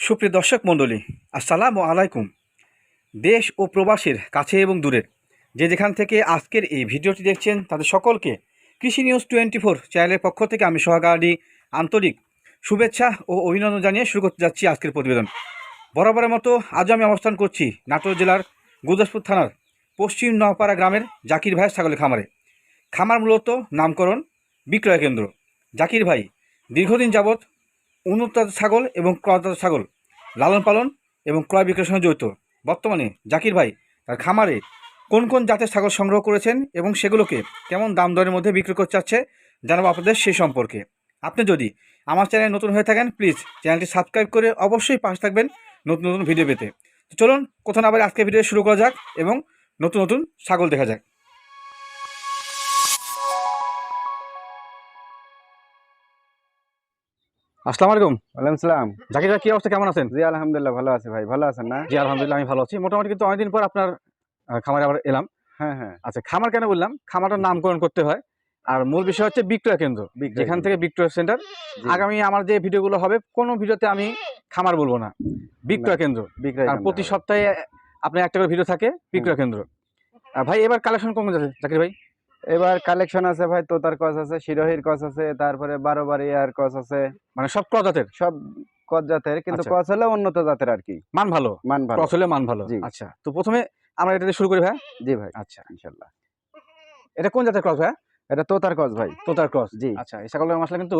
সুপ্রিয় দর্শক মণ্ডলী, আসসালামু আলাইকুম। দেশ ও প্রবাসের কাছে এবং দূরের যে যেখান থেকে আজকের এই ভিডিওটি দেখছেন, তাদের সকলকে কৃষি নিউজ টোয়েন্টি ফোর চ্যানেলের পক্ষ থেকে আমি সহকারী আন্তরিক শুভেচ্ছা ও অভিনন্দন জানিয়ে শুরু করতে যাচ্ছি আজকের প্রতিবেদন। বরাবরের মতো আজও আমি অবস্থান করছি নাটোর জেলার গুরদাসপুর থানার পশ্চিম নওপাড়া গ্রামের জাকির ভাইয়ের ছাগলের খামারে। খামার মূলত নামকরণ বিক্রয় কেন্দ্র। জাকির ভাই, দীর্ঘদিন যাবৎ উন্নত ছাগল এবং ক্রয়জাত ছাগল লালন পালন এবং ক্রয় বিক্রয়ের সঙ্গে জড়িত। বর্তমানে জাকির ভাই তার খামারে কোন কোন জাতের ছাগল সংগ্রহ করেছেন এবং সেগুলোকে কেমন দাম দরের মধ্যে বিক্রি করতে চাচ্ছে, জানাব আপনাদের সেই সম্পর্কে। আপনি যদি আমার চ্যানেল নতুন হয়ে থাকেন, প্লিজ চ্যানেলটি সাবস্ক্রাইব করে অবশ্যই পাশে থাকবেন নতুন নতুন ভিডিও পেতে। চলুন, কোথাও আবার আজকে ভিডিও শুরু করা যাক এবং নতুন নতুন ছাগল দেখা যাক। আসসালামু আলাইকুম। ওয়ালাইকুম সালাম। জাকির কি অবস্থা? কেমন আছেন? জি আলহামদুলিল্লাহ ভালো আছে ভাই। ভালো আছেন না? জি আলহামদুলিল্লাহ আমি ভালো আছি। মোটামুটি কিন্তু অনেকদিন পর আপনার খামারে আবার এলাম। হ্যাঁ হ্যাঁ। আচ্ছা খামার কেন বললাম? খামারটার নামকরণ করতে হয়। আর মূল বিষয় হচ্ছে বিক্রয় কেন্দ্র। যেখান থেকে বিক্রয় সেন্টার। আগামী আমার যে ভিডিওগুলো হবে কোনো ভিডিওতে আমি খামার বলব না। বিক্রয় কেন্দ্র। বিক্রয় প্রতি সপ্তাহে আপনার একটা করে ভিডিও থাকে বিক্রয় কেন্দ্র। আর ভাই এবার কালেকশন কমে যাচ্ছে জাকির ভাই? এবার কালেকশন আছে ভাই তোতার কস আছে শিরোহির কস আছে তারপরে বারো বারিয়ার কস আছে। মানে সব ক্রস জাতের? সব কস জাতের কিন্তু আচ্ছা। কস হলে উন্নত জাতের আর কি। মান ভালো? মান ভালো। ক্রস হলে মান ভালো। আচ্ছা তো প্রথমে আমরা এটা দিয়ে শুরু করি ভাই। জি ভাই। আচ্ছা। ইনশাল্লাহ। এটা কোন জাতের ক্রস ভাই? এটা তোতার কস ভাই। তোতার ক্রস। জি। আচ্ছা এই ছাগলের মশলা কিন্তু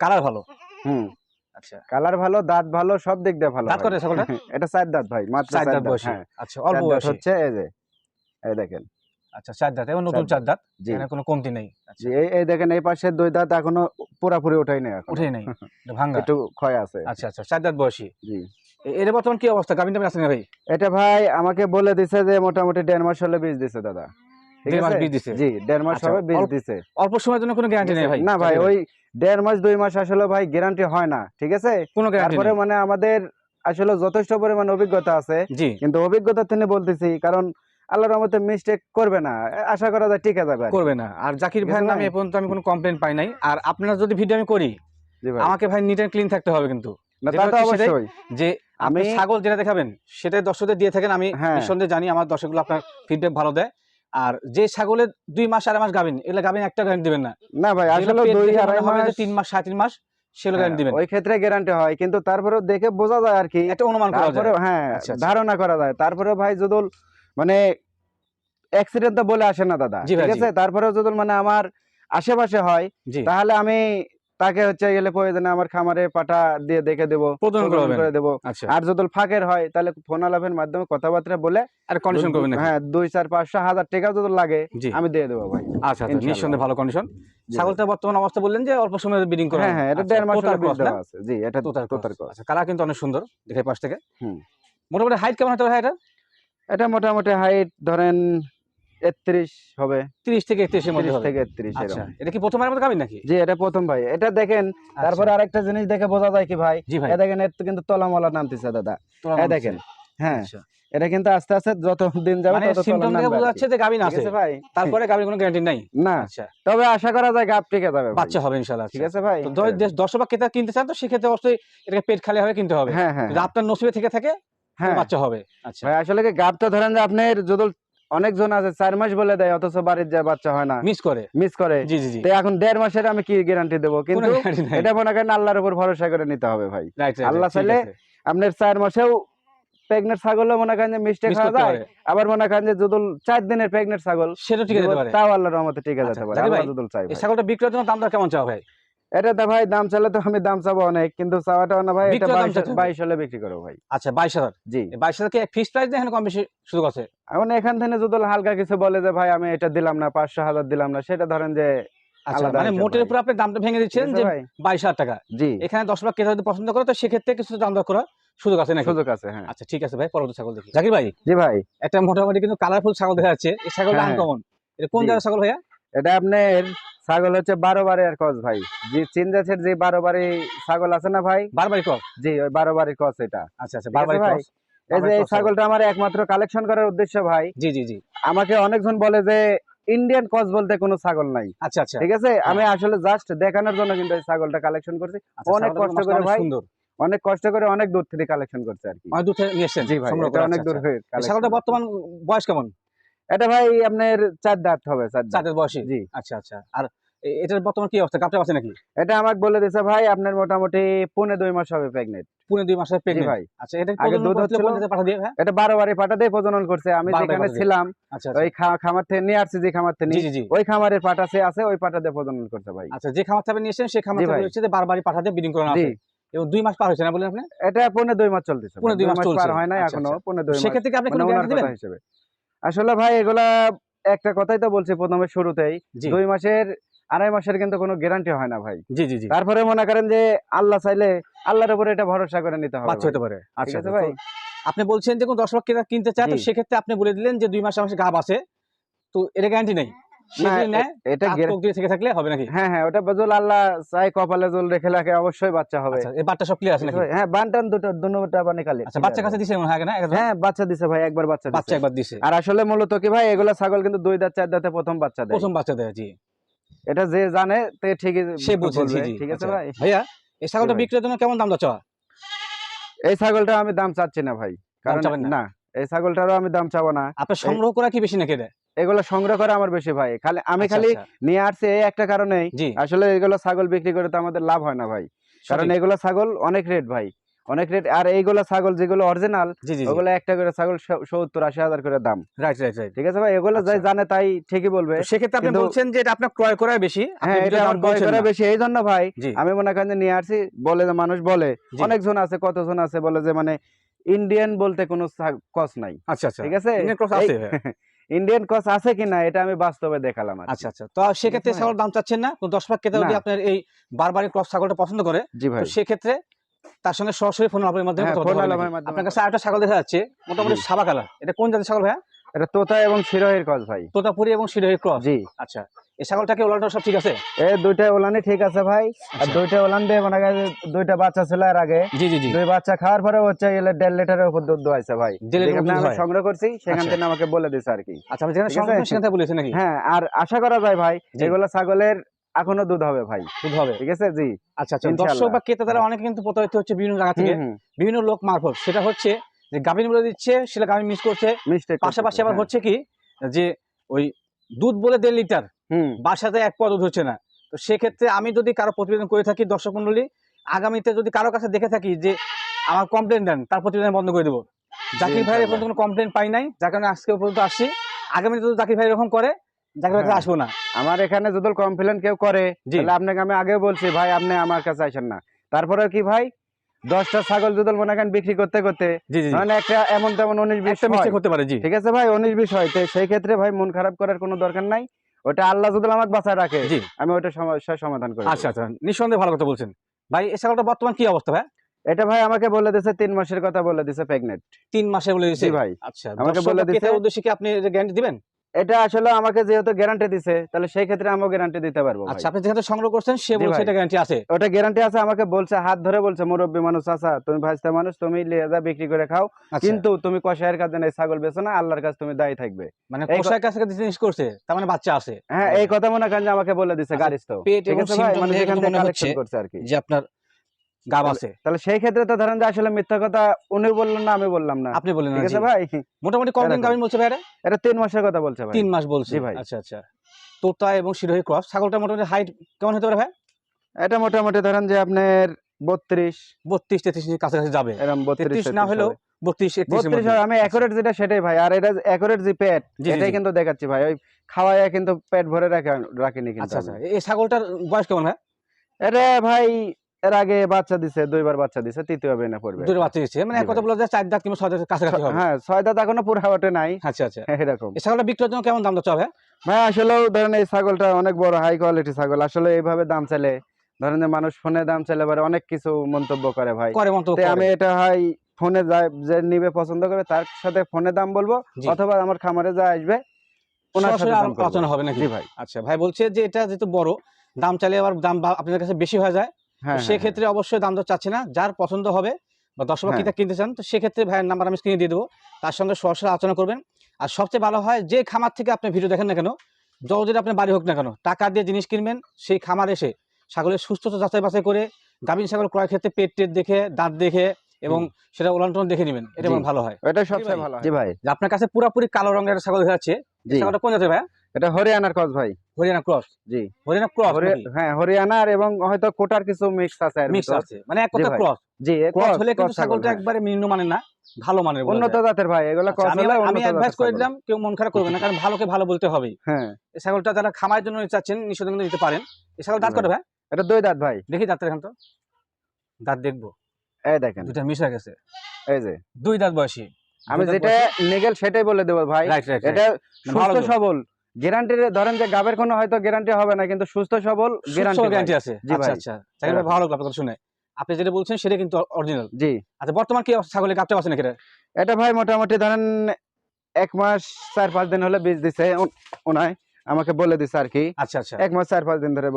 কালার ভালো। হুম। আচ্ছা। কালার ভালো দাঁত ভালো সব দিক দিয়ে ভালো দাঁত। কয়টা ছাগলটা? এটা চার দাঁত ভাই মাত্র চার দাঁত দাঁত হ্যাঁ। আচ্ছা অল্প বয়সী। হচ্ছে এই যে এই দেখেন। আচ্ছা চার দাঁত নতুন চার দাঁত। এখানে কোনো কমতি নেই। আচ্ছা। জি এই এই দেখেন এই পাশের দুই দাঁত এখনও পুরাপুরি ওঠাই নাই এখন। উঠে নেই। এটা ভাঙ্গা। একটু ক্ষয় আছে। আচ্ছা আচ্ছা চার দাঁত বয়সী। জি। এ- বর্তমান কি অবস্থা? গাভিন টাভিন আছে না ভাই? এটা ভাই আমাকে বলে দিছে যে মোটামুটি দেড় মাস হলে বীজ দিছে দাদা। ঠিক আছে? বীজ দিছে? জি দেড় মাস আচ্ছা, হবে বীজ অল্প- দিছে। অল্প সময়ের জন্য কোনো গ্যারান্টি নেই ভাই? না ভাই ওই দেড় মাস দুই মাস আসলে ভাই গ্যারান্টি হয় না ঠিক আছে? কোনো গ্যারান্টি তারপরে মানে আমাদের আসলে যথেষ্ট পরিমাণ অভিজ্ঞতা আছে। কিন্তু অভিজ্ঞতা তিনি বলতেছি কারণ আল্লাহর রহমতে মিস্টেক করবে না। আশা করা যায় ঠিক আছে করবে না। আর জাকির ভাইয়ের নামে এ পর্যন্ত আমি কোনো কমপ্লেন পাই নাই। আর আপনারা যদি ভিডিও আমি করি আমাকে ভাই নিট অ্যান্ড ক্লিন থাকতে হবে কিন্তু। যে আমি- ছাগল যেটা দেখাবেন সেটাই দর্শকদের দিয়ে থাকেন আমি হ্যাঁ। নিঃসন্দেহে জানি আমার দর্শকগুলো আপনার ফিডব্যাক ভালো দেয়। আর যে ছাগলের দুই মাস আড়াই মাস গাবেন এগুলো গাবেন একটা গ্যারান্টি দিবেন না। না ভাই আসলে দুই আড়াই মাস তিন মাস সাড়ে তিন মাস সেগুলো হ্যাঁ, গ্যারান্টি দিবেন ওই ক্ষেত্রে গ্যারান্টি হয় কিন্তু তারপরেও দেখে বোঝা যায় আর কি। একটা অনুমান করা যায়। হ্যাঁ আচ্ছা, আচ্ছা। ধারণা করা যায়। তারপরে ভাই যদুল মানে অ্যাক্সিডেন্ট তো বলে আসে না দাদা ঠিক আছে? তারপরেও যদুল মানে আমার আশেপাশে হয় তাহলে আমি তাকে হচ্ছে গেলে প্রয়োজনে আমার খামারে পাটা দিয়ে দেখে দেবো করে দেবো। আচ্ছা। আর যদুল ফাঁকের হয় তাহলে ফোন আলাপের মাধ্যমে কথাবার্তা বলে আর কন্ডিশন করবেন হ্যাঁ দুই চার পাঁচশো হাজার টাকা যদি লাগে আমি দিয়ে দেবো ভাই। আচ্ছা আচ্ছা নিঃসন্দেহে ভালো কন্ডিশন ছাগলটা বর্তমান অবস্থা বললেন যে অল্প সময়ে ব্রিডিং করা হ্যাঁ হ্যাঁ এটা দেড় মাস আছে। জি এটা তোতার তোতার আচ্ছা কালার কিন্তু অনেক সুন্দর দেখে পাশ থেকে। হুম। মোটামুটি হাইট কেমন হতে পারে এটা এটা মোটামুটি হাইট ধরেন একত্রিশ হবে। তিরিশ থেকে একত্রিশের মধ্যে থেকে একত্রিশ আচ্ছা এটা কি প্রথমবার মধ্যে গাবেন নাকি? জি এটা প্রথম ভাই। এটা দেখেন আচ্ছা। তারপরে আরেকটা জিনিস দেখে বোঝা যায় কি ভাই জি ভাই। দেখেন এর কিন্তু তলামলা নামতেছে দাদা। এ দেখেন হ্যাঁ আচ্ছা। এটা কিন্তু আস্তে আস্তে যত দিন যাবে মানে তত সিম্পটম থেকে বোঝা যাচ্ছে যে গাবিন আছে। ভাই? তারপরে গাবির কোনো গ্যারান্টি নাই? না। আচ্ছা। তবে আশা করা যায় গাপ টিকে যাবে বাচ্চা হবে ইনশাআল্লাহ ঠিক। আছে ভাই? তো দর্শক বা ক্রেতা কিনতে চান তো সেক্ষেত্রে অবশ্যই এটাকে পেট খালি হবে কিনতে হবে। হ্যাঁ হ্যাঁ। আপনার নসিবে থেকে থাকে হ্যাঁ। বাচ্চা হবে। আচ্ছা। ভাই আসলে ধরেন যে আপনার যদি অনেকজন আছে চার মাস বলে দেয় অথচ বাড়ির যায় বাচ্চা হয় না। মিস করে। মিস করে। জি জি জি। তো এখন দেড় মাসের আমি কি গ্যারান্টি দেবো? কিন্তু এটা মনে করেন আল্লাহর উপর ভরসা করে নিতে হবে ভাই। আল্লাহ চাইলে আপনার চার মাসেও প্রেগনেন্ট ছাগল মনে করেন যে মিস্টেক করতে যায়। আবার মনে করেন যে যদুল চার দিনের প্রেগনেন্ট ছাগল সেটা ঠিক পারে। তাও আল্লাহর রহমতে ঠিক আছে যেতে পারে জাকির যদুল চাই এই ছাগলটা বিক্রয়ের জন্য দামটা কেমন চাও ভাই? এটা তো ভাই দাম চাইলে তো আমি দাম চাবো অনেক কিন্তু চাওয়াটা না ভাই এটা বাইশ হলে বিক্রি করো ভাই। আচ্ছা বাইশ হাজার? জি। বাইশ হাজার কি ফিক্স প্রাইস দিয়ে এখানে কম বেশি সুযোগ আছে এখন এখান থেকে যদুল হালকা কিছু বলে যে ভাই আমি এটা দিলাম না পাঁচশো হাজার দিলাম না সেটা ধরেন যে আচ্ছা মানে মোটের উপর আপনি দামটা ভেঙে দিচ্ছেন যে বাইশ হাজার টাকা। জি। এখানে দশ লাখ ক্রেতা যদি পছন্দ করে তো সেক্ষেত্রে কিছু দাম দর করার সুযোগ আছে নাকি? সুযোগ আছে হ্যাঁ। আচ্ছা ঠিক আছে ভাই পরবর্তী ছাগল দেখি। জাকির ভাই জি ভাই। একটা মোটামুটি কিন্তু কালারফুল ছাগল দেখা যাচ্ছে। এই ছাগলটা হ্যাঁ, আনকমন এটা কোন। জায়গার ছাগল ভাইয়া? এটা আপনার ছাগল হচ্ছে বারো বারে আর কস ভাই। যে চীন জাতের যে বারো বারে ছাগল আছে না ভাই? বারবারি ক্রস জি ওই বারো বারে কস এটা। আচ্ছা আচ্ছা বারবারি ভাই? এই যে এই ছাগলটা আমার একমাত্র কালেকশন করার উদ্দেশ্য ভাই। জি জি জি। আমাকে অনেকজন বলে যে ইন্ডিয়ান কস বলতে কোনো ছাগল নাই। আচ্ছা আচ্ছা। ঠিক আছে? আমি আসলে জাস্ট দেখানোর জন্য কিন্তু এই ছাগলটা কালেকশন করছি। আচ্ছা, অনেক কষ্ট করে ভাই। সুন্দর। অনেক কষ্ট করে অনেক দূর থেকে কালেকশন করছে আর কি। অনেক দূর থেকে নিয়ে জি ভাই অনেক দূর আচ্ছা। হয়ে ছাগলটা বর্তমান বয়স কেমন? এটা ভাই আপনার চার দাঁত হবে চার বয়সী? জি। আচ্ছা আচ্ছা। আর এটার বর্তমান কি অবস্থা? কাপটা আছে নাকি? এটা আমাকে বলে দিছে ভাই আপনার মোটামুটি পৌনে দুই মাস হবে প্রেগনেন্ট পুনে দুই মাসের প্রেগনেন্ট ভাই। আচ্ছা এটা আগে দুধ হচ্ছিল। পাঠা দিয়ে হ্যাঁ? এটা বারো বারে পাটাতে প্রজনন করছে। আমি যেখানে ছিলাম আচ্ছা আচ্ছা। ওই খামার থেকে নিয়ে আসছি যে খামার থেকে। ওই খামারের পাটাছে আছে ওই পাটাতে প্রজনন করছে ভাই। আচ্ছা যে খামার থেকে নিয়েছেন সেই খামার থেকে হচ্ছে যে বারবারই পাঠা দিয়ে বিডিং করানো আছে। এবং দুই মাস পার হয়েছে না বলেন আপনি? এটা পৌনে দুই মাস চলতেছে পৌনে দুই মাস পার হয় আচ্ছা, এখনও। পৌনে দুই মাস। সেক্ষেত্রে আপনি কোনো গ্যারান্টি দিবেন? কথা হিসেবে। আসলে ভাই এগুলা একটা কথাই তো বলছি প্রথমে শুরুতেই। দুই মাসের আড়াই মাসের কিন্তু কোনো গ্যারান্টি হয় না ভাই। জি জি জি। তারপরে মনে করেন যে আল্লাহ চাইলে আল্লাহর উপরে এটা ভরসা করে নিতে হবে হতে পারে। আচ্ছা আচ্ছা, ভাই? আপনি বলছেন যে কোন দশ লক্ষ কিনতে চায় তো। সেক্ষেত্রে আপনি বলে দিলেন যে দুই মাসে মাসে গাব আছে। তো এটা গ্যারান্টি নেই? এটা হাত গ্যারা- চোখ দিয়ে থেকে থাকলে হবে নাকি? হ্যাঁ হ্যাঁ ওটা আল্লাহ চাই কপালে জল রেখে রাখে অবশ্যই বাচ্চা হবে। আচ্ছা এই বাচ্চা সব ক্লিয়ার আছে নাকি? হ্যাঁ বানটান দুটো দুটা বানি খালি। আচ্ছা বাচ্চা কাছে দিছে মনে হয় না হ্যাঁ বাচ্চা দিছে ভাই একবার বাচ্চা বাচ্চা একবার দিছে। আর আসলে মূলত কি ভাই এগুলা ছাগল কিন্তু দুই দাঁত চার দাঁতে প্রথম বাচ্চা দেয়। প্রথম বাচ্চা দেয় জি। এটা যে জানে তে ঠিকই সে বুঝে ঠিক আছে আচ্ছা। ভাই? ভাইয়া এই ছাগলটা। বিক্রির জন্য কেমন দাম যাচ্ছে এই ছাগলটা আমি দাম চাচ্ছি না ভাই কারণ না? না এই ছাগলটারও আমি দাম চাবো না। আপনার সংগ্রহ করা কি বেশি নাকি এটা? এগুলো সংগ্রহ করা আমার বেশি ভাই। খালি আমি আচ্ছা, খালি আচ্ছা। নিয়ে আসছি এই একটা কারণেই। জি। আসলে এগুলো ছাগল বিক্রি করে তো আমাদের লাভ হয় না ভাই। কারণ এগুলো ছাগল অনেক রেট ভাই। অনেক রেট আর এইগুলো ছাগল যেগুলো অরিজিনাল ওগুলো একটা করে ছাগল সত্তর আশি হাজার করে দাম। রাইট রাইট রাইট ঠিক আছে ভাই? এগুলো যাই আচ্ছা। জানে তাই ঠিকই বলবে। সেক্ষেত্রে আপনি বলছেন যে এটা আপনার ক্রয় করাই বেশি। হ্যাঁ এটা আমার ক্রয় করা বেশি। এই জন্য ভাই আমি মনে করেন যে নিয়ে আসছি বলে যে মানুষ বলে। অনেকজন আছে কতজন আছে বলে যে মানে ইন্ডিয়ান বলতে কোনো কস নাই। আচ্ছা আচ্ছা। ঠিক আছে? এই- আছে, হ্যাঁ। ইন্ডিয়ান কস আছে কিনা এটা আমি বাস্তবে দেখালাম আচ্ছা আচ্ছা। তো সেক্ষেত্রে ছাগলের ছাগল দাম চাচ্ছেন না? দশ ভাগ ক্রেতা যদি আপনার এই বারবারই ক্রস ছাগলটা পছন্দ করে জি ভাই। সেক্ষেত্রে তার সঙ্গে সরাসরি ফোন আলাপের মাধ্যমে হ্যাঁ? মাধ্যমে আপনার কাছে আরেকটা ছাগল দেখা যাচ্ছে মোটামুটি সাবা সাদা কালার। এটা কোন জাতের ছাগল ভাইয়া? এটা তোতা এবং শিরোহের কস ভাই। তোতাপুরি এবং শিরোহী ক্রস জি। আচ্ছা এই ছাগলটাকে ওলাটা সব ঠিক আছে? এই দুইটা ওলানি ঠিক আছে ভাই। আর আচ্ছা। দুইটা ওলান দিয়ে মনে দুইটা বাচ্চা ছিল এর আগে। জি জি জি। দুই বাচ্চা খাওয়ার পরে হচ্ছে এলে দেড় লিটারের উপর দুধ দোয়াইছে ভাই। যেখানে আমি সংগ্রহ করছি সেখান আচ্ছা। থেকে আমাকে বলে দিছে আর কি। আচ্ছা আমি যেখানে সংগ্রহ সেখান থেকে বলেছে নাকি? হ্যাঁ আর আশা করা যায় ভাই। এগুলো ছাগলের এখনও দুধ হবে ভাই। দুধ হবে। ঠিক আছে? জি। আচ্ছা আচ্ছা। দর্শক বা ক্রেতা তারা অনেকে কিন্তু প্রতারিত হচ্ছে বিভিন্ন জায়গা থেকে বিভিন্ন লোক মারফত। সেটা হচ্ছে যে গাভিন বলে দিচ্ছে সেটা গাভিন মিস করছে। পাশাপাশি আবার হ্যাঁ। হচ্ছে কি যে ওই দুধ বলে দেড় লিটার বাসাতে এক পদ দুধ হচ্ছে না। তো সেক্ষেত্রে আমি যদি কারও প্রতিবেদন করে থাকি দর্শক মন্ডলী আগামীতে যদি কারও কাছে দেখে থাকি যে আমার কমপ্লেন দেন তার প্রতিবেদন বন্ধ করে দেবো। জাকির ভাইয়ের এ পর্যন্ত কোনো কমপ্লেন পাই নাই যার কারণে আজকে পর্যন্ত আসছি। আগামীতে যদি জাকির ভাই এরকম করে জাকির ভাই হ্যাঁ। আসব না। আমার এখানে যদি কমপ্লেন কেউ করে। তাহলে আপনাকে আমি আগেও বলছি ভাই আপনি আমার কাছে আসেন না। তারপরে কি ভাই? দশটা ছাগল যদি মনে করেন বিক্রি করতে করতে। মানে একটা এমন তেমন উনিশ বিশ পারে ঠিক আছে ভাই উনিশ বিশ হয়। সেই ক্ষেত্রে ভাই মন খারাপ করার কোনো দরকার নাই। ওটা আল্লাহ যদি আমাকে বাঁচায় রাখে আমি ওটা সমস্যার সমাধান করি আচ্ছা আচ্ছা। নিঃসন্দেহে ভালো কথা বলছেন। ভাই এই ছাগলটা বর্তমান কি অবস্থা ভাই? এটা ভাই আমাকে বলে দিছে তিন মাসের কথা বলে দিছে প্রেগনেন্ট তিন মাসে বলে দিয়েছে জি ভাই। আচ্ছা আমাকে বলে দিছে- উদ্দেশ্যে কি আপনি গ্যারান্টি দিবেন? এটা আসলে আমাকে যেহেতু গ্যারান্টি দিছে তাহলে সেই ক্ষেত্রে আমিও গ্যারান্টি দিতে পারব আচ্ছা আপনি যেখানে সংগ্রহ করছেন সে বলছে এটা গ্যারান্টি আছে। ওটা গ্যারান্টি আছে আমাকে বলছে হাত ধরে বলছে মুরব্বী মানুষ আছা তুমি ভাজতে মানুষ তুমি যা বিক্রি করে খাও। আচ্ছা। কিন্তু তুমি কষায়ের কাছে নেই ছাগল বেছো না আল্লাহর কাছে তুমি দায়ী থাকবে। মানে এই ক- কোষার কাছে কাছে জিনিস করছে তার মানে বাচ্চা আছে। হ্যাঁ এই কথা মনে করেন যে আমাকে বলে দিছে আচ্ছা, গাড়িস তো ঠিক আছে ভাই? মানে যেখান থেকে কালেকশন করছে আর কি। যে আপনার গাব আছে। তাহলে সেই ক্ষেত্রে তো ধরেন যে আসলে মিথ্যা কথা উনি বললেন না আমি বললাম না। আপনি বলেন না, ঠিক আছে ভাই? মোটামুটি কতদিন। গাভিন বলছে ভাইরা এটা তিন মাসের কথা বলছে ভাই। তিন মাস বলছে। ভাই। আচ্ছা আচ্ছা। তোতা এবং শিরোহী ক্রস ছাগলটা মোটামুটি হাইট কেমন হতে পারে ভাই? এটা মোটামুটি ধরেন যে আপনার বত্রিশ। বত্রিশ তেত্রিশ কাছাকাছি যাবে। এরকম বত্রিশ না হলেও বত্রিশ বত্রিশ আমি অ্যাকুরেট যেটা সেটাই ভাই আর এটা অ্যাকুরেট যে এটাই কিন্তু দেখাচ্ছি ভাই। ওই খাওয়ায় কিন্তু পেট ভরে রাখে রাখিনি কিন্তু আচ্ছা আচ্ছা। এই ছাগলটার বয়স কেমন ভাই? এটা ভাই এর আগে বাচ্চা দিছে দুইবার বাচ্চা দিছে তৃতীয় বেনা পড়বে। দুটো বাচ্চা দিচ্ছে মানে জি এক কথা বলা যায় চার দাঁত কিংবা ছয় দাঁতের কাছাকাছি হবে। হ্যাঁ ছয় দাঁত এখনও পুরা নাই। আচ্ছা আচ্ছা। এরকম। এই ছাগলটা বিক্রির জন্য কেমন দাম যাচ্ছে ভাই ভাই আসলেও ধরেন এই ছাগলটা অনেক বড় হাই কোয়ালিটি ছাগল। আসলে এইভাবে দাম চাইলে ধরেন যে মানুষ ফোনে দাম চাইলে এবারে অনেক কিছু মন্তব্য করে ভাই। করে মন্তব্য আমি এটা হয় ফোনে যায় যে নিবে পছন্দ করে তার সাথে ফোনে দাম বলব অথবা আমার খামারে যা আসবে ওনার সাথে আলোচনা হবে নাকি? ভাই। আচ্ছা ভাই বলছে যে এটা যেহেতু বড় দাম চাইলে আবার দাম আপনাদের কাছে বেশি হয়ে যায়। সেক্ষেত্রে অবশ্যই দাম দর চাচ্ছে না। যার পছন্দ হবে বা দর্শক হ্যাঁ। কিতা কিনতে চান তো সেক্ষেত্রে ভাইয়ের নাম্বার আমি স্ক্রিনে দিয়ে দেবো। তার সঙ্গে সরাসরি আলোচনা করবেন। আর সবচেয়ে ভালো হয় যে খামার থেকে আপনি ভিডিও দেখেন না কেন যতদিন আপনার বাড়ি হোক না কেন টাকা দিয়ে জিনিস কিনবেন সেই খামার এসে ছাগলের সুস্থতা যাচাই বাছাই করে গাভীন ছাগল ক্রয় ক্ষেত্রে পেট টেট দেখে দাঁত দেখে এবং সেটা ওলান্টন দেখে নেবেন। এটা ভালো হয়। ওটাই সবচেয়ে ভালো হয়। জি ভাই। আপনার কাছে পুরোপুরি কালো রঙের একটা ছাগল দেখাচ্ছে জি। ছাগলটা কোন জাতের ভাই এটা হরিয়ানার কস ভাই। হরিয়ানা ক্রস জি। হরিয়ানা ক্রস হ্যাঁ হরিয়ানার এবং হয়তো কোটার কিছু মিক্স আছে এর মিক্স আছে। মানে এক কথা ক্রস জি ক্রস হলে কিন্তু ছাগলটা। একবারে নিম্ন মানের না ভালো মানের বলা উন্নত জাতের ভাই এগুলো আচ্ছা, ক্রস আমি হলে আমি অ্যাডভাইস করে দিলাম কেউ মন খারাপ করবে না কারণ ভালোকে ভালো বলতে হবেই হ্যাঁ। এই ছাগলটা যারা খামারের জন্য নিতে চাচ্ছেন নিঃসন্দেহে কিন্তু নিতে পারেন। এই ছাগল দাঁত কটা ভাই। এটা দুই দাঁত ভাই। দেখি দাঁতটা এখন তো। দাঁত দেখব। এই দেখেন। দুটা হয়ে গেছে। এই যে। দুই দাঁত বয়সী। আমি যেটা নেগেল সেটাই বলে দেবো ভাই। রাইট রাইট এটা সুস্থ সবল। গ্যারান্টির ধরেন যে গাবের কোনো হয়তো গ্যারান্টি হবে না কিন্তু সুস্থ সবল গ্যারান্টি গ্যারান্টি আছে। আচ্ছা আচ্ছা। ভালো লাগল আপনার শুনে। আপনি যেটা বলছেন সেটা কিন্তু অরিজিনাল জি। আচ্ছা বর্তমান কি অবস্থা? ছাগলের গাপটা আছে নাকি এটা? এটা ভাই মোটামুটি ধরেন এক মাস চার পাঁচ দিন হলে বীজ দিছে ওনায় আমাকে বলে দিছে আর কি আচ্ছা আচ্ছা। এক মাস চার পাঁচ দিন ধরে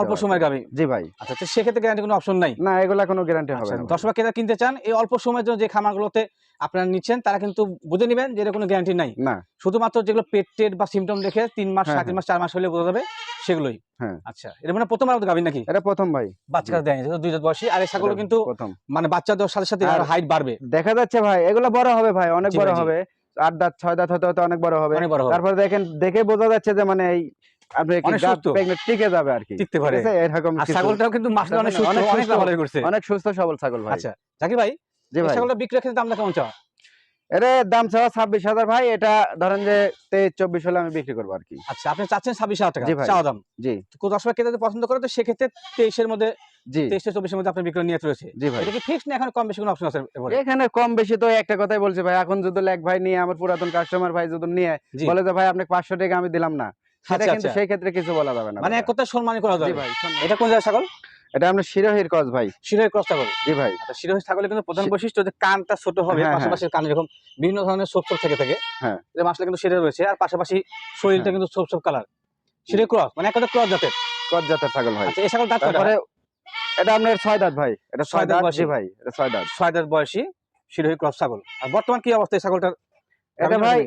অল্প সময়ের। গাবি জি ভাই। আচ্ছা তো সেক্ষেত্রে গ্যারান্টি কোনো অপশন নাই? না এগুলা কোনো গ্যারান্টি হবে আচ্ছা না। দশ বা ক্রেতা কিনতে চান এই অল্প সময়ের জন্য যে খামারগুলোতে আপনারা নিচ্ছেন তারা কিন্তু বুঝে নেবেন যে এর কোনো গ্যারান্টি নাই। না। শুধুমাত্র যেগুলো পেট টেট বা সিমটম দেখে তিন মাস হ্যাঁ, সাড়ে তিন মাস চার মাস হলে বোঝা যাবে সেগুলোই। হ্যাঁ। আচ্ছা এটা মানে প্রথমবার গাবি নাকি? এটা প্রথম ভাই। বাচ্চা দেয় দুই জাত বয়সী আর এই ছাগল কিন্তু মানে বাচ্চা দেওয়ার সাথে সাথে হাইট বাড়বে। দেখা যাচ্ছে ভাই এগুলো বড় হবে ভাই অনেক বড় হবে। আট দাঁত ছয় দাঁত হতে হতে অনেক বড় হবে। তারপর দেখেন দেখে বোঝা যাচ্ছে যে মানে এই টিকে যাবে আর কি। পারে। এরকম ছাগলটাও কিন্তু অনেক সুস্থ অনেক সুস্থ। সবল ছাগল ভাই। আচ্ছা। জাকির ভাই জি এই ভাই। ছাগলটা বিক্রি কেমন চাওয়া এর দাম চাওয়া ছাব্বিশ হাজার ভাই এটা ধরেন যে তেইশ চব্বিশ হলে আমি বিক্রি করব আর কি। আচ্ছা আপনি চাচ্ছেন ছাব্বিশ হাজার টাকা চাওয়া দাম? জি। দশ টাকা পছন্দ করে তো সেক্ষেত্রে তেইশের মধ্যে জি। তেইশ থেকে চব্বিশের মধ্যে আপনার বিক্রয় নিয়ে রয়েছে জি ভাই। এটা কি ফিক্স না এখন কম বেশি কোনো অপশন আছে এখানে কম বেশি তো একটা কথাই বলছি ভাই এখন যদি এক ভাই নিয়ে আমার পুরাতন কাস্টমার ভাই যদি নিয়ে বলে যে ভাই আপনাকে পাঁচশো টাকা আমি দিলাম না। সেটা আচ্ছা, কিন্তু আচ্ছা। সেই ক্ষেত্রে কিছু বলা যাবে না মানে। এক কথায় সম্মানই করা যাবে। ভাই এটা কোন জায়গায় ছাগল? এটা আপনার শিরোহির কস ভাই। শিরোহী ক্রস ছাগল। জি ভাই। আচ্ছা শিরোহী ছাগলের কিন্তু প্রধান বৈশিষ্ট্য যে কানটা ছোট হবে হ্যাঁ, পাশাপাশি কান এরকম বিভিন্ন ধরনের সোপ সোপ থেকে থাকে। হ্যাঁ। মাসলে কিন্তু সেটা রয়েছে আর পাশাপাশি শরীরটা হ্যাঁ। কিন্তু soap soap colour Sirohi cross মানে এক কথা ক্রস জাতের। কস জাতের ছাগল ভাই। আচ্ছা এই ছাগল দাঁত? তারপরে এটা আপনার ছয় দাঁত ভাই। এটা ছয় দাঁত বয়সী। ভাই এটা ছয় দাঁত। ছয় দাঁত বয়সী শিরোহী ক্রস ছাগল। আর বর্তমান কি অবস্থা এই ছাগলটার? এটা ভাই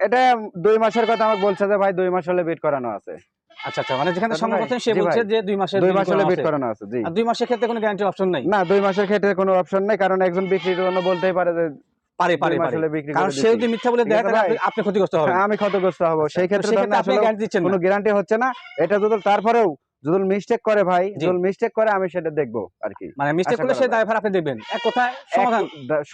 এটা দুই মাসের কথা আমাকে বলছে যে ভাই দুই মাস হলে বিট করানো আছে। আচ্ছা আচ্ছা মানে যেখানে সংগ্রহ করছেন সে বলছে যে দুই মাসের দুই বিক্রি মাস হলে করানো বিট করানো আছে জি। আর দুই মাসের ক্ষেত্রে কোনো গ্যারান্টি অপশন নাই? না দুই মাসের ক্ষেত্রে কোনো অপশন নেই কারণ একজন বিক্রির জন্য বলতেই পারে যে পারে পারে মাস হলে বিক্রি কারণ করে সে যদি মিথ্যা বলে ঠিক দেয় তাহলে আপনি- ক্ষতিগ্রস্ত হবেন। আমি ক্ষতিগ্রস্ত হব। সেই ক্ষেত্রে আপনি গ্যারান্টি দিচ্ছেন কোনো গ্যারান্টি হচ্ছে না। এটা যদি তারপরেও যদি মিস্টেক করে ভাই। যদি মিস্টেক করে আমি সেটা দেখব আর কি মানে মিস্টেক করলে সে। দায়ভার আপনি দেখবেন। এক কথায়? সমাধান।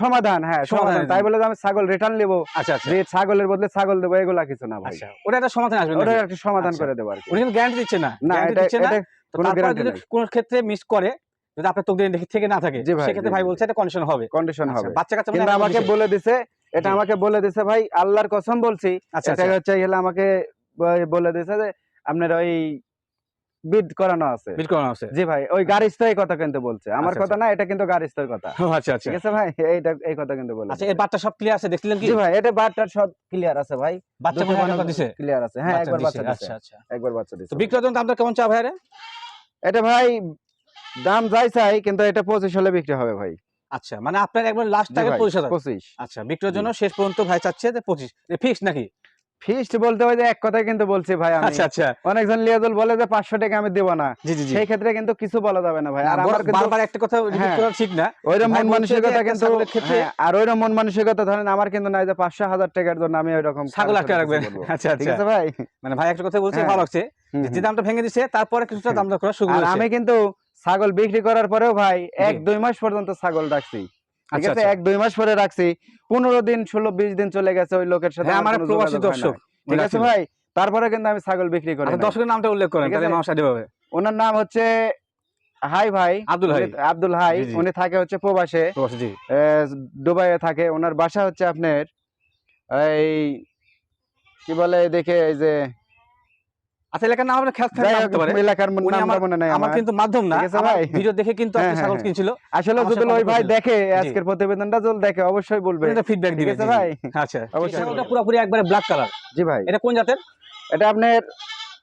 সমাধান হ্যাঁ সমাধান তাই বলে যে আমি ছাগল রিটার্ন নেব। আচ্ছা আচ্ছা। যে ছাগলের বদলে ছাগল দেবো এগুলা কিছু না ভাই। আচ্ছা ওটা একটা সমাধান আসবে ওটা একটা সমাধান আচ্ছা। করে দেবো আর কি উনি কিন্তু গ্যারান্টি দিচ্ছে না। না এটা দিচ্ছে না। কোনো গ্যারান্টি নেই। কোন ক্ষেত্রে মিস করে যদি আপনার তকদির দেখে থেকে না থাকে সেক্ষেত্রে ভাই বলছে এটা কন্ডিশন হবে। কন্ডিশন হবে। বাচ্চা কাচ্চা মানে কিন্তু আমাকে বলে দিছে এটা আমাকে বলে দিছে ভাই আল্লাহর কসম বলছি। আচ্ছা এটা হচ্ছে আমাকে বলে দিছে যে আপনার ওই বিড করানো আছে। বিট করানো আছে। জি ভাই ওই গাড়িস্থই কথা কিন্তু বলছে। আমার আচ্ছা, কথা না এটা কিন্তু গাড়িস্থই কথা। আচ্ছা আচ্ছা। ঠিক আছে ভাই? এইটা এই কথা কিন্তু বলে আচ্ছা এর সব ক্লিয়ার আছে? দেখছিলেন কি? জি ভাই এটা সব ক্লিয়ার আছে ভাই। বাচ্চা মনে দিছে? ক্লিয়ার আছে। হ্যাঁ একবার বাচ্চা দিছে। আচ্ছা আচ্ছা। একবার বাচ্চা তো দিছে বিক্রয়ের জন্য দামটা কেমন চা ভাই রে এটা ভাই দাম যাই চাই কিন্তু এটা পঁচিশ হলে বিক্রি হবে ভাই। আচ্ছা মানে আপনার একবার লাস্ট টাকা ভাই, পঁচিশ হাজার। পঁচিশ। আচ্ছা বিক্রয়ের জন্য শেষ পর্যন্ত ভাই চাচ্ছে যে পঁচিশ। ফিক্স নাকি? ফিস্ট বলতে ওই যে এক কথাই কিন্তু বলছি ভাই আমি। আচ্ছা আচ্ছা। অনেকজন লিয়াজুল বলে যে পাঁচশো টাকা আমি দেবো না। জি জি জি। সেই ক্ষেত্রে কিন্তু কিছু বলা যাবে না ভাই। আর আমার বারবার একটা কথা repeat হ্যাঁ। করা ঠিক না। ওইরকম মন মানসিকতা কিন্তু হ্যাঁ, আর ওইরকম মন মানসিকতা ধরেন আমার কিন্তু নাই যে পাঁচশো হাজার টাকার জন্য আমি ওইরকম ছাগল আটকে রাখবেন। কিছু আচ্ছা ঠিক আচ্ছা আছে ভাই? মানে ভাই একটা কথা বলছে হ্যাঁ। ভালো লাগছে। যে দামটা ভেঙে দিছে তারপরে কিছুটা দাম দর করা শুরু আর হয়েছে। আমি কিন্তু ছাগল বিক্রি করার পরেও ভাই এক দুই মাস পর্যন্ত ছাগল রাখছি ঠিক আচ্ছা, আছে? আচ্ছা। এক দুই মাস পরে রাখছি। পনেরো দিন ষোলো বিশ দিন চলে গেছে ওই লোকের সাথে হ্যাঁ আমার প্রবাসী। দর্শক। ঠিক আছে ভাই? তারপরে কিন্তু আমি ছাগল বিক্রি করি আচ্ছা দর্শকের নামটা উল্লেখ করেন তাহলে ওনার নাম হচ্ছে হাই ভাই। আব্দুল হাই। আব্দুল হাই। উনি থাকে হচ্ছে প্রবাসে। দুবাইয়ে থাকে। ওনার বাসা হচ্ছে আপনার এই কি বলে দেখে এই যে আচ্ছা এলাকার নাম আপনার খেয়াল থাকতে পারে এলাকার উনি মনে নাই আমার কিন্তু মাধ্যম না আমার ভিডিও দেখে কিন্তু আপনি হ্যাঁ, ছাগল হ্যাঁ, কিনছিল আসলে যদি ওই ভাই দেখে আজকের প্রতিবেদনটা দেখে অবশ্যই বলবে। ফিডব্যাক ঠিক আছে। ভাই? আচ্ছা। অবশ্যই পুরোপুরি একবারে ব্ল্যাক কালার জি ভাই। এটা কোন জাতের? এটা আপনার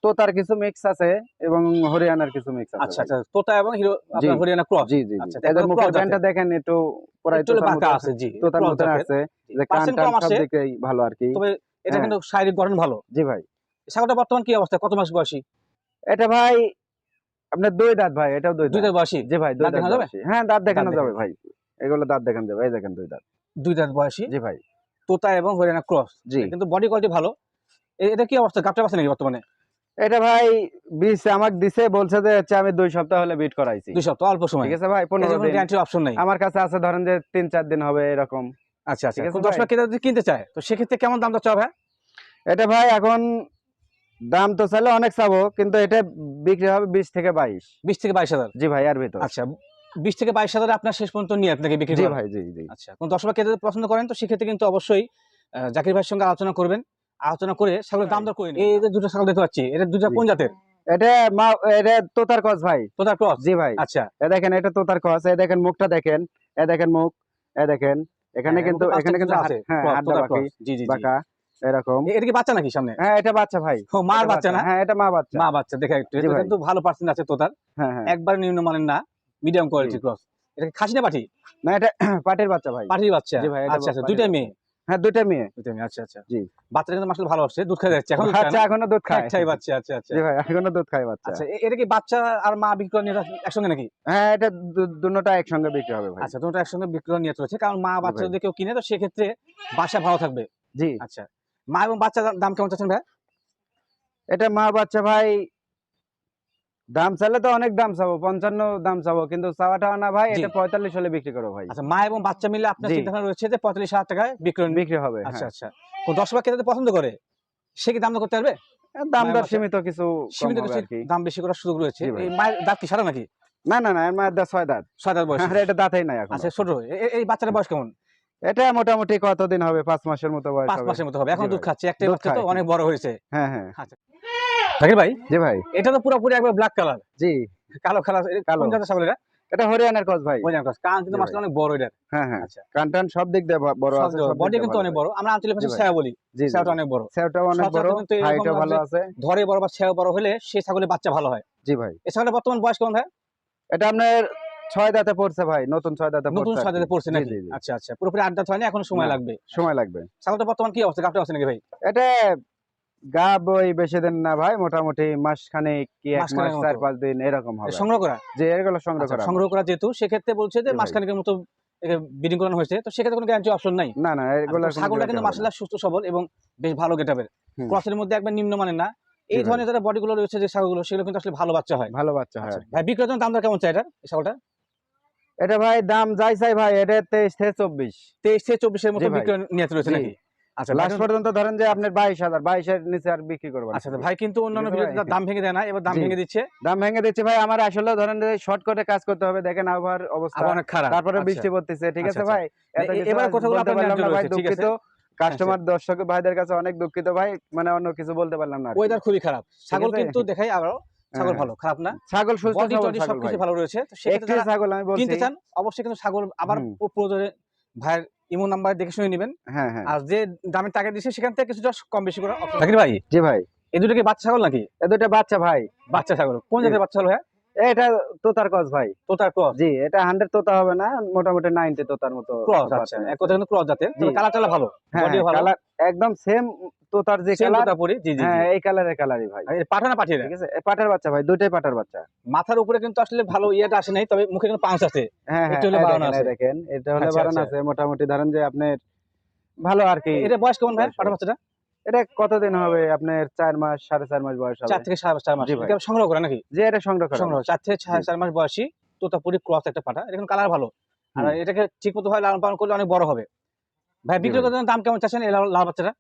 তোতার কিছু মিক্স আছে এবং হরিয়ানার কিছু মিক্স আছে আচ্ছা আচ্ছা তোতা এবং হিরো আপনার হরিয়ানা ক্রস জি জি আচ্ছা, এদের মুখের cross দেখেন একটু পরাই একটু তোতার বাঁকা আছে জি তোতার মতো আছে। যে সব দিকেই ভালো আর কি। তবে এটা হ্যাঁ। কিন্তু শারীরিক গঠন ভালো। জি ভাই। ছাগলটা বর্তমান কি অবস্থা? কত মাস বয়সী? এটা ভাই আপনার দুই দাঁত ভাই এটাও দুই দুই দাঁত। দাঁত বয়সী? জি ভাই দুই দাঁত যাবে? হ্যাঁ দাঁত দেখানো যাবে ভাই। এগুলো দাঁত দেখানো যাবে। এই দেখেন দুই দাঁত। দুই দাঁত বয়সী? জি ভাই। তোতা এবং হরিয়ানা ক্রস। জি। কিন্তু বডি কোয়ালিটি ভালো। এটা কি অবস্থা? গাপটা পাচ্ছে নাকি বর্তমানে? এটা ভাই বিষ আমাকে দিছে বলছে যে হচ্ছে আমি দুই সপ্তাহ হলে বিট করাইছি। দুই সপ্তাহ অল্প সময়। ঠিক আছে ভাই পনেরো দিন। গ্যারান্টির অপশন নাই। আমার কাছে আছে ধরেন যে তিন চার দিন হবে এরকম। আচ্ছা আচ্ছা। আছে দশ লাখ ক্রেতা যদি কিনতে চায় তো সেক্ষেত্রে কেমন দাম দর হবে এটা ভাই এখন দাম তো চাইলে অনেক চাবো কিন্তু এটা বিক্রি হবে বিশ থেকে বাইশ। বিশ থেকে বাইশ হাজার? জি ভাই আর ভিতর। আচ্ছা বিশ থেকে বাইশ হাজার আপনার শেষ পর্যন্ত নিয়ে আপনাকে বিক্রি জি ভাই জি জি। আচ্ছা কোন দশ লাখ ক্রেতা পছন্দ করেন তো সেক্ষেত্রে কিন্তু অবশ্যই জাকির ভাইয়ের সঙ্গে আলোচনা করবেন। আলোচনা করে ছাগলের দাম দর করে এই যে দুটো ছাগল দেখতে পাচ্ছি এটা দুটো কোন জাতের? এটা মা এটা তোতার কস ভাই। তোতার ক্রস? জি ভাই। আচ্ছা। এ দেখেন এটা তোতার কস এ দেখেন মুখটা দেখেন এ দেখেন মুখ এ দেখেন। এখানে হ্যাঁ, কিন্তু এখানে কিন্তু হ্যাঁ বাকি। এরকম। এটা কি বাচ্চা নাকি সামনে? হ্যাঁ এটা বাচ্চা ভাই। ও মার বাচ্চা না? হ্যাঁ এটা মা বাচ্চা। মা বাচ্চা দেখা একটু। এটা কিন্তু ভালো পার্সেন্ট আছে তোতার। হ্যাঁ হ্যাঁ। একবার নিম্নমানের না মিডিয়াম কোয়ালিটি ক্রস এটা কি খাসি না না এটা পাটের বাচ্চা ভাই। বাচ্চা? জি ভাই, আচ্ছা আচ্ছা দুইটা মেয়ে? হ্যাঁ দুইটা মেয়ে। দুইটা মেয়ে আচ্ছা আচ্ছা। জি। বাচ্চাটা কিন্তু মাসলে ভালো আসছে দুধ খাই যাচ্ছে। এখন বাচ্চা এখনও দুধ খায়। একটাই বাচ্চা আচ্ছা আচ্ছা। জি ভাই এখনও দুধ খায় বাচ্চা। আচ্ছা এটা কি বাচ্চা আর মা বিক্রয় নিয়ে একসঙ্গে নাকি? হ্যাঁ এটা দুটোটা একসঙ্গে বিক্রি হবে ভাই। আচ্ছা দুটো একসঙ্গে বিক্রয় নিয়ে চলেছে কারণ মা বাচ্চা যদি কেউ কিনে তো সেক্ষেত্রে বাসা ভালো থাকবে। জি। আচ্ছা। মা এবং বাচ্চা দাম কেমন চাচ্ছেন ভাই? এটা মা বাচ্চা ভাই দাম চাইলে তো অনেক দাম চাবো পঞ্চান্ন দাম চাবো কিন্তু চাওয়াটা না ভাই এটা পঁয়তাল্লিশ হলে বিক্রি করো ভাই। আচ্ছা মা এবং বাচ্চা মিলে আপনার। চিন্তা রয়েছে যে পঁয়তাল্লিশ হাজার টাকায় বিক্রয় নিবে। বিক্রি হবে আচ্ছা হ্যাঁ। আচ্ছা দশ লাখ ক্রেতা পছন্দ করে? সে কি দাম করতে পারবে? দাম দর সীমিত কিছু সীমিত কিছু দাম বেশি করার সুযোগ রয়েছে। মায়ের দাঁত কি সারা নাকি? না না না মায়ের দাঁত ছয় দাঁত। ছয় দাঁত বয়স। এটা দাঁতই নাই এখন। আচ্ছা ছোট। এই বাচ্চাটার বয়স কেমন? এটা মোটামুটি কতদিন হবে? পাঁচ মাসের মতো বয়স পাঁচ মাসের মতো হবে। এখন দুধ। খাচ্ছে। একটাই দুধ বাচ্চা তো অনেক বড় হয়েছে। হ্যাঁ হ্যাঁ। আচ্ছা। জাকির ভাই জি ভাই। এটা তো পুরোপুরি একবার ব্ল্যাক কালার জি। কালো কালার কালো। কোন জাতের ছাগল এটা? এটা হরিয়ানার কস ভাই। ওই জায়গা কান কিন্তু মাসলে অনেক বড় এটা হ্যাঁ হ্যাঁ। আচ্ছা। কান টান সব দিক দিয়ে বড় আছে সব বডি কিন্তু অনেক বড়। আমরা আঞ্চলিক ভাষায় ছায়া বলি। জি ছায়াটা অনেক বড়। সেওটাও অনেক বড়। হাইটও ভালো আছে। ধরে বড় বা ছায়া বড় হলে সেই ছাগলের বাচ্চা ভালো হয়। জি ভাই। এই ছাগলের বর্তমান বয়স কেমন ভাই? এটা আপনার ছয় দাঁতে পড়ছে ভাই নতুন ছয় দাঁতে নতুন পড়ছে আর পড়ছে নাকি? জি, জি। আচ্ছা আচ্ছা। পুরোপুরি আড্ডা হয়নি এখন সময় লাগবে? সময় লাগবে। ছাগলটা বর্তমান কি অবস্থা গাপটা আছে নাকি ভাই? এটা গা বই বেশি দিন না ভাই মোটামুটি মাস খানেক কি এক মাস চার পাঁচ দিন এরকম হবে। সংগ্রহ করা? যে এগুলো সংগ্রহ আচ্ছা, করা সংগ্রহ করা যেহেতু সেক্ষেত্রে বলছে যে। মাসখানেকের মতো বিডিং করানো হয়েছে তো সেক্ষেত্রে কোনো গ্যারান্টি অপশন নাই? না না এগুলো ছাগলটা কিন্তু মাসাল্লাহ সুস্থ সবল এবং বেশ ভালো গেটাবের। ক্রসের মধ্যে একবার নিম্নমানের না। এই ধরনের যারা বডিগুলো রয়েছে যে ছাগলগুলো সেগুলো কিন্তু আসলে ভালো বাচ্চা হয়। ভালো বাচ্চা হয়। ভাই বিক্রয়ের দাম দর কেমন চাই এটা ছাগলটা এটা ভাই দাম যাই চাই ভাই এটা তেইশ থেকে চব্বিশ। তেইশ থেকে চব্বিশের মতো বিক্রয় নিয়ে রয়েছে নাকি? আচ্ছা লাস্ট পর্যন্ত ধরেন যে আপনার বাইশ হাজার বাইশের নিচে আর বিক্রি করবেন। আচ্ছা ভাই কিন্তু অন্যান্য ঠিক আছে ভিডিওতে ভাই? দাম ভেঙে দেয় না এবার দাম ভেঙে দিচ্ছে। দাম ভেঙে দিচ্ছে ভাই আমার আসলে ধরেন যে শর্ট কাজ করতে হবে দেখেন আবহাওয়ার অবস্থা। অনেক খারাপ। তারপরে আচ্ছা। বৃষ্টি পড়তেছে ঠিক আছে ভাই? এবার কথাগুলো আপনার ভাই? দুঃখিত। কাস্টমার দর্শক ভাইদের কাছে অনেক দুঃখিত ভাই মানে অন্য কিছু বলতে পারলাম না ওয়েদার খুবই খারাপ। ছাগল কিন্তু দেখাই আবারও। ছাগল হ্যাঁ, ভালো খারাপ না? ছাগল সুস্থ সবকিছু ভালো রয়েছে তো সেক্ষেত্রে ছাগল আমি বলছি। কিনতে চান অবশ্যই কিন্তু ছাগল আবার প্রয়োজনে ভাইয়ের ইমো নাম্বার দেখে শুনে নেবেন। হ্যাঁ হ্যাঁ। আর যে দামের টাকা দিচ্ছে সেখান থেকে কিছুটা কম বেশি করে ভাই জি ভাই। এই দুটো কি বাচ্চা ছাগল নাকি? দুটো বাচ্চা ভাই। বাচ্চা ছাগল। কোন। জাতের বাচ্চা ছাগল হ্যাঁ এটা তোতার কস ভাই। তোতার ক্রস। জি এটা হান্ড্রেড তোতা হবে না মোটামুটি নাইনটি তোতার মতো ক্রস আচ্ছা। এক কথা কিন্তু ক্রস জাতের কালার টালা ভালো ভালো। একদম সেম যে কালার জি জি হ্যাঁ এই কালারের কালারই ভাই। পাঠা না পাঠিয়ে ঠিক আছে? এ পাটার বাচ্চা ভাই দুইটাই পাটার বাচ্চা। মাথার উপরে কিন্তু আসলে ভালো ইয়েটা আসে নাই তবে মুখে কিন্তু পাঁচ আছে। হ্যাঁ হ্যাঁ দেখেন, আছে। দেখেন এটা হলে আচ্ছা, আচ্ছা। আছে। মোটামুটি ধরেন যে আপনার ভালো আর কি। এটা বয়স কেমন ভাই পাঠা বাচ্চাটা? এটা কতদিন হবে? আপনার চার মাস সাড়ে চার মাস বয়স চার থেকে সাড়ে চার মাস। সংগ্রহ করে নাকি? যে এটা সংগ্রহ করা। সংগ্রহ। চার থেকে সাড়ে চার মাস বয়সী তোতাপুরি ক্রস একটা পাঠা। কিন্তু কালার ভালো। আর এটাকে ঠিক মতো হয় লালন পালন করলে অনেক বড় হবে। ভাই বিক্রি দাম কেমন চাচ্ছেন লাল বাচ্চাটা?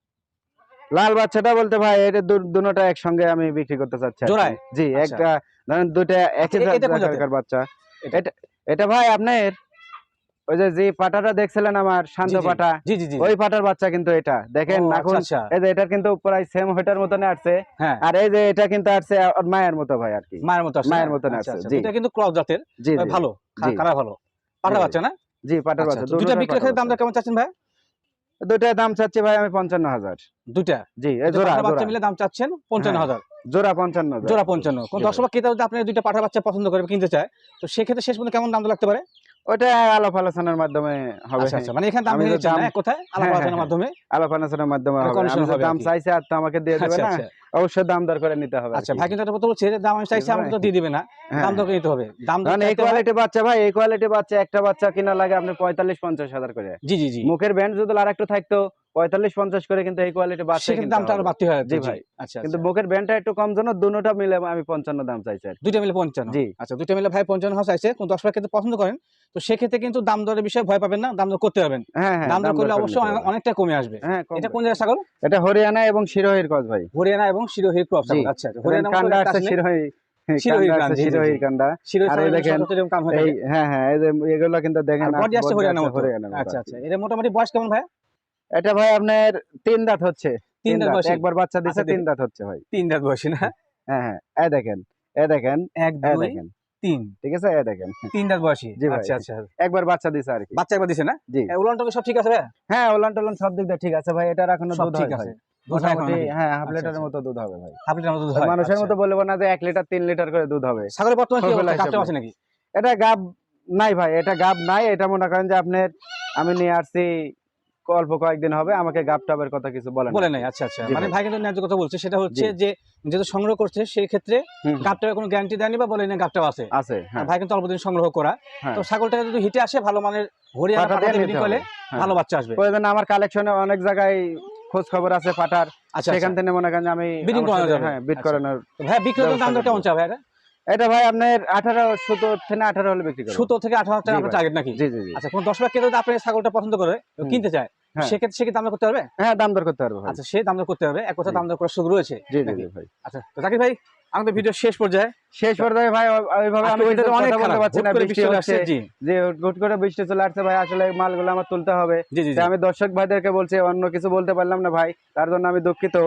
লাল বাচ্চাটা বলতে ভাই এটা দুটোটা একসঙ্গে আমি বিক্রি করতে চাচ্ছি জোড়ায়? জি আচ্ছা। একটা ধরেন দুইটা একই এ- এটা কোন জাতের? জাতের বাচ্চা এটা? এটা ভাই আপনার ওই যে যে পাটাটা দেখছিলেন আমার শান্ত। পাটা ওই পাটার বাচ্চা কিন্তু এটা দেখেন এখন আচ্ছা, আচ্ছা এই যে এটার কিন্তু প্রায় সেম ওইটার মতন আসছে হ্যাঁ আর এই যে এটা কিন্তু আসছে মায়ের মতো ভাই আর কি মায়ের মতো মায়ের? মতন আচ্ছা, আচ্ছা। জি। এটা কিন্তু ক্রস জাতের ভালো। কালার ভালো পাঠা বাচ্চা না জি পাটার আচ্ছা, বাচ্চা আচ্ছা। দুইটা বিক্রি করে দাম কেমন চাচ্ছেন ভাই দুইটার দাম চাচ্ছি ভাই আমি পঞ্চান্ন হাজার। দুইটা? জি এই জোড়া বাচ্চা মিলে দাম চাচ্ছেন পঞ্চান্ন হ্যাঁ। হাজার? জোড়া পঞ্চান্ন। জোড়া পঞ্চান্ন। কোন দশ বা ক্রেতা যদি আপনার দুইটা পাঠা বাচ্চা পছন্দ করে কিনতে চায় তো সেক্ষেত্রে শেষ পর্যন্ত কেমন দাম লাগতে পারে? ওটা আলাপ আলোচনার মাধ্যমে হবে। আচ্ছা আচ্ছা মানে এখানে দাম দাম- আলাপ হ্যাঁ, আলোচনার হ্যাঁ, মাধ্যমে? আলাপ আলোচনার মাধ্যমে আর দাম চাইছে আর তো আমাকে দিয়ে দেবে আচ্ছা না আচ্ছা। অবশ্যই দাম দর করে নিতে হবে আচ্ছা কি। ভাই কিন্তু একটা কথা বলছে দাম আমি চাইছি আমাকে তো দিয়ে দিবে না। হ্যাঁ, দাম দর করে নিতে হবে। দাম কারণ এই কোয়ালিটি বাচ্চা ভাই এই কোয়ালিটি বাচ্চা একটা বাচ্চা কিনা লাগে আপনি পঁয়তাল্লিশ পঞ্চাশ হাজার করে। জি জি জি। মুখের ব্যান্ড যদি আর একটু থাকতো পঁয়তাল্লিশ পঞ্চাশ করে কিন্তু এই কোয়ালিটি বাচ্চা কিনতে দামটা আরও বাড়তি হয় জি ভাই। আচ্ছা কিন্তু আচ্ছা। মুখের ব্যান্ডটা একটু কম জন্য দুটোটা মিলে আমি পঞ্চান্ন দাম চাইছি। দুইটা মিলে পঞ্চান্ন? জি। আচ্ছা দুইটা মিলে ভাই পঞ্চান্ন চাইছে কোন দশ টাকা পছন্দ করেন তো সেক্ষেত্রে কিন্তু দাম দরের বিষয়ে ভয় পাবেন না দাম দর করতে পারবেন। হ্যাঁ হ্যাঁ দাম দর করলে অবশ্যই। অনেকটা কমে আসবে। হ্যাঁ এটা কোন জায়গায় ছাগল? এটা হরিয়ানা এবং শিরোহির ক্রস ভাই। হরিয়ানা এবং শিরোহির জি। আচ্ছা হরিয়ানা কান্ডা আছে শিরোহি শিরোহির হয়ে। হ্যাঁ হ্যাঁ আচ্ছা আচ্ছা মোটামুটি বয়স কেমন ভাই এটা ভাই আপনার তিন দাঁত হচ্ছে। তিন দাঁত একবার বাচ্চা দিছে আচ্ছা, তিন দাঁত হচ্ছে ভাই। তিন দাঁত বয়সী না? হ্যাঁ হ্যাঁ এই দেখেন এই দেখেন এক দেখেন। তিন। ঠিক আছে? দেখেন। তিন দাঁত বয়সী। ভাই। আচ্ছা আচ্ছা। একবার বাচ্চা দিছে আর কি। বাচ্চা একবার দিছে না? জি। উলান টুলান সব ঠিক আছে ভাই? হ্যাঁ ওলান টোলান সব দিক দিয়ে ঠিক আছে ভাই। এটার এখনও সব ঠিক হয় আছে। হাফ আচ্ছা, লিটারের। মতো দুধ হবে ভাই। হাফ লিটার মতো দুধ মানুষের। মতো বলব না যে এক লিটার তিন লিটার করে দুধ হবে। ছাগলের বর্তমানে কি অবস্থা? আছে নাকি? এটা গাব নাই ভাই এটা গাব নাই। এটা মনে করেন যে আপনার আমি নিয়ে আসছি অল্প কয়েকদিন হবে আমাকে গাব টাবের কথা কিছু বলেন বলে নাই আচ্ছা আচ্ছা মানে ভাই। কিন্তু ন্যায্য কথা বলছে সেটা হচ্ছে যে যেহেতু সংগ্রহ করছে সেই ক্ষেত্রে গাবটার কোনো গ্যারান্টি দেয়নি বা বলে না গাবটাও আছে আছে হ্যাঁ ভাই কিন্তু অল্প দিন সংগ্রহ করা হ্যাঁ। তো ছাগলটাকে যদি হিটে আসে ভালো মানের হরিয়ানা। করলে হ্যাঁ। ভালো বাচ্চা আসবে প্রয়োজনে আমার কালেকশনে অনেক জায়গায় খোঁজ খবর আছে পাটার আচ্ছা সেখান আচ্ছা। থেকে মনে করেন আমি Bidding আমার করানো সাথে- যাবে। হ্যাঁ বিট আচ্ছা। করানোর ভাই বিক্রয় দাম কেমন। চাও ভাই এটা? ভাই আপনার আঠারো সতেরো থেকে আঠারো হলে বিক্রি করব সতেরো থেকে আঠারো হাজার টাকা। টার্গেট নাকি জি জি আচ্ছা কোন দশ লাখ কেউ আপনি ছাগলটা পছন্দ করে। কিনতে চায় হ্যাঁ। সেক্ষেত্রে সে কি দাম করতে পারবে হ্যাঁ দাম দর করতে পারব আচ্ছা সে দাম দর করতে হবে এক কথা। দাম দর করার সুযোগ রয়েছে জি? জি ভাই আচ্ছা তো জাকির ভাই আমাদের ভিডিও শেষ পর্যায়ে। শেষ পর্যায়ে ভাই ওইভাবে আমি অনেক বলতে পারছি না বৃষ্টি হচ্ছে। যে করে বৃষ্টি চলে আসছে ভাই আসলে মালগুলো আমার তুলতে হবে। আমি দর্শক ভাইদেরকে বলছি অন্য কিছু বলতে পারলাম না ভাই তার জন্য আমি দুঃখিত।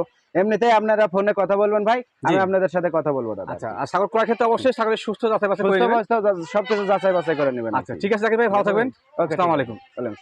এমনিতেই আপনারা ফোনে কথা বলবেন ভাই আমি আপনাদের সাথে কথা বলব দাদা। আচ্ছা আর করার ক্ষেত্রে অবশ্যই ছাগলের সুস্থ যাচাই বাছাই করে নেবেন। সবকিছু যাচাই বাছাই করে নেবেন আচ্ছা ঠিক আছে জাকির ভাই ভালো থাকবেন। ওকে আসসালামু আলাইকুম।